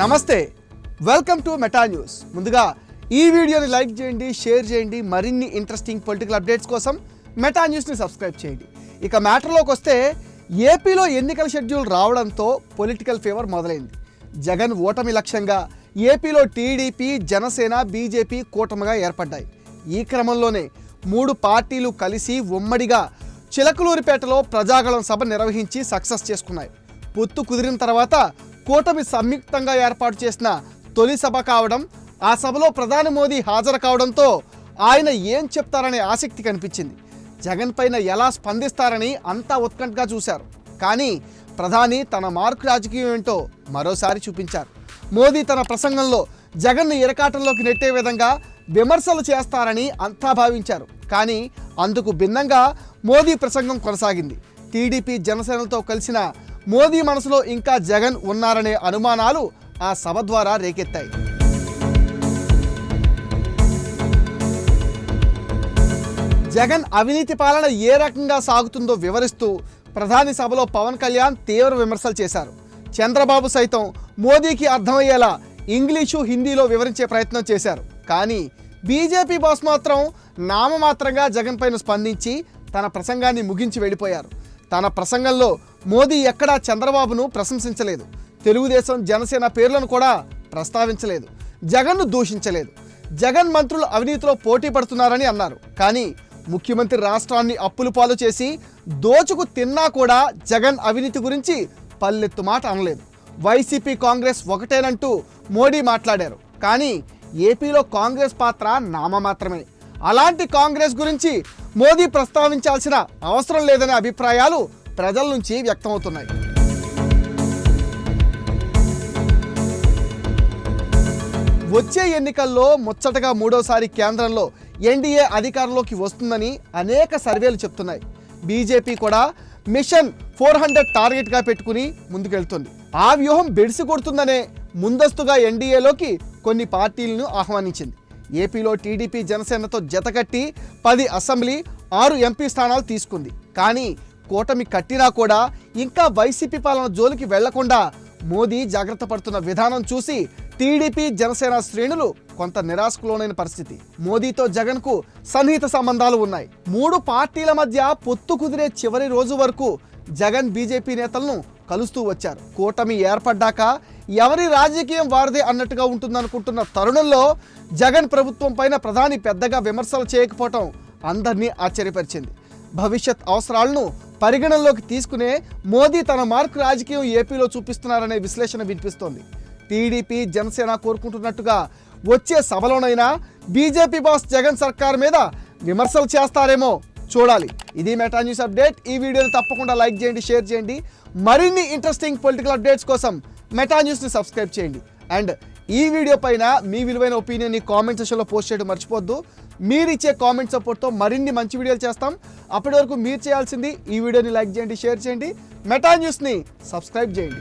నమస్తే welcome to meta news ముందుగా ఈ వీడియోని లైక్ చేయండి షేర్ చేయండి మరిన్ని ఇంట్రెస్టింగ్ పొలిటికల్ అప్డేట్స్ కోసం మెటా న్యూస్ని సబ్స్క్రైబ్ చేయండి. ఇక మ్యాటర్లోకి వస్తే ఏపీలో ఎన్నికల షెడ్యూల్ రావడంతో పొలిటికల్ ఫీవర్ మొదలైంది. జగన్ ఓటమి లక్ష్యంగా ఏపీలో టీడీపీ జనసేన బీజేపీ కూటమిగా ఏర్పడ్డాయి. ఈ క్రమంలోనే మూడు పార్టీలు కలిసి ఉమ్మడిగా చిలకలూరిపేటలో ప్రజాగళం సభ నిర్వహించి సక్సెస్ చేసుకున్నాయి. పొత్తు కుదిరిన తర్వాత కూటమి సంయుక్తంగా ఏర్పాటు చేసిన తొలి సభ కావడం ఆ సభలో ప్రధాని మోదీ హాజరు కావడంతో ఆయన ఏం చెప్తారనే ఆసక్తి కనిపించింది. జగన్ పైన ఎలా స్పందిస్తారని అంతా ఉత్కంఠగా చూశారు. కానీ ప్రధాని తన మార్కు రాజకీయం ఏంటో మరోసారి చూపించారు. మోదీ తన ప్రసంగంలో జగన్ను ఇరకాటంలోకి నెట్టే విధంగా విమర్శలు చేస్తారని అంతా భావించారు. కానీ అందుకు భిన్నంగా మోదీ ప్రసంగం కొనసాగింది. టీడీపీ జనసేనతో కలిసిన మోదీ మనసులో ఇంకా జగన్ ఉన్నారనే అనుమానాలు ఆ సభ ద్వారా రేకెత్తాయి. జగన్ అవినీతి పాలన ఏ రకంగా సాగుతుందో వివరిస్తూ ప్రధాని సభలో పవన్ కళ్యాణ్ తీవ్ర విమర్శలు చేశారు. చంద్రబాబు సైతం మోదీకి అర్థమయ్యేలా ఇంగ్లీషు హిందీలో వివరించే ప్రయత్నం చేశారు. కానీ బీజేపీ బాస్ మాత్రం నామమాత్రంగా జగన్ పైన స్పందించి తన ప్రసంగాన్ని ముగించి వెళ్ళిపోయారు. తన ప్రసంగంలో మోదీ ఎక్కడా చంద్రబాబును ప్రశంసించలేదు. తెలుగుదేశం జనసేన పేర్లను కూడా ప్రస్తావించలేదు. జగన్ను దూషించలేదు. జగన్ మంత్రులు అవినీతిలో పోటీ పడుతున్నారని అన్నారు. కానీ ముఖ్యమంత్రి రాష్ట్రాన్ని అప్పులు పాలు చేసి దోచుకు తిన్నా కూడా జగన్ అవినీతి గురించి పల్లెత్తు మాట అనలేదు. వైసీపీ కాంగ్రెస్ ఒకటేనంటూ మోడీ మాట్లాడారు. కానీ ఏపీలో కాంగ్రెస్ పాత్ర నామమాత్రమే. అలాంటి కాంగ్రెస్ గురించి మోదీ ప్రస్తావించాల్సిన అవసరం లేదనే అభిప్రాయాలు ప్రజల నుంచి వ్యక్తమవుతున్నాయి. వచ్చే ఎన్నికల్లో ముచ్చటగా మూడోసారి కేంద్రంలో ఎన్డీఏ అధికారంలోకి వస్తుందని అనేక సర్వేలు చెప్తున్నాయి. బీజేపీ కూడా మిషన్ ఫోర్ హండ్రెడ్ టార్గెట్గా పెట్టుకుని ముందుకెళ్తుంది. ఆ వ్యూహం బెడిసి కొడుతుందనే ముందస్తుగా ఎన్డీఏలోకి కొన్ని పార్టీలను ఆహ్వానించింది. ఏపీలో టీడీపీ జనసేనతో జతకట్టి పది అసెంబ్లీ ఆరు ఎంపీ స్థానాలు తీసుకుంది. కానీ కూటమి కట్టినా కూడా ఇంకా వైసీపీ పాలన జోలికి వెళ్ళకుండా మోదీ జాగ్రత్త పడుతున్న విధానం చూసి టీడీపీ జనసేన శ్రేణులు కొంత నిరాశకు లోనైన పరిస్థితి. మోదీతో జగన్కు సన్నిహిత సంబంధాలు ఉన్నాయి. మూడు పార్టీల మధ్య పొత్తు కుదిరే చివరి రోజు వరకు జగన్ బీజేపీ నేతలను కలుస్తూ వచ్చారు. కూటమి ఏర్పడ్డాక ఎవరి రాజకీయం వారిదే అన్నట్టుగా ఉంటుందనుకుంటున్న తరుణంలో జగన్ ప్రభుత్వం పైన ప్రధాని పెద్దగా విమర్శలు చేయకపోవటం అందరినీ ఆశ్చర్యపరిచింది. భవిష్యత్ అవసరాలను పరిగణనలోకి తీసుకునే మోదీ తన మార్కు రాజకీయం ఏపీలో చూపిస్తున్నారనే విశ్లేషణ వినిపిస్తోంది. టీడీపీ జనసేన కోరుకుంటున్నట్టుగా వచ్చే సభలోనైనా బీజేపీ బాస్ జగన్ సర్కార్ మీద విమర్శలు చేస్తారేమో చూడాలి. ఇది మెటా న్యూస్ అప్డేట్. ఈ వీడియోని తప్పకుండా లైక్ చేయండి షేర్ చేయండి. మరిన్ని ఇంట్రెస్టింగ్ పొలిటికల్ అప్డేట్స్ కోసం మెటా న్యూస్ని సబ్స్క్రైబ్ చేయండి. అండ్ ఈ వీడియో పైన మీ విలువైన ఒపీనియన్ని కామెంట్ సెషన్లో పోస్ట్ చేయడం మర్చిపోద్దు మీరు ఇచ్చే కామెంట్ సపోర్ట్తో మరిన్ని మంచి వీడియోలు చేస్తాం. అప్పటి వరకు మీరు చేయాల్సింది ఈ వీడియోని లైక్ చేయండి షేర్ చేయండి. మెటా న్యూస్ని సబ్స్క్రైబ్ చేయండి.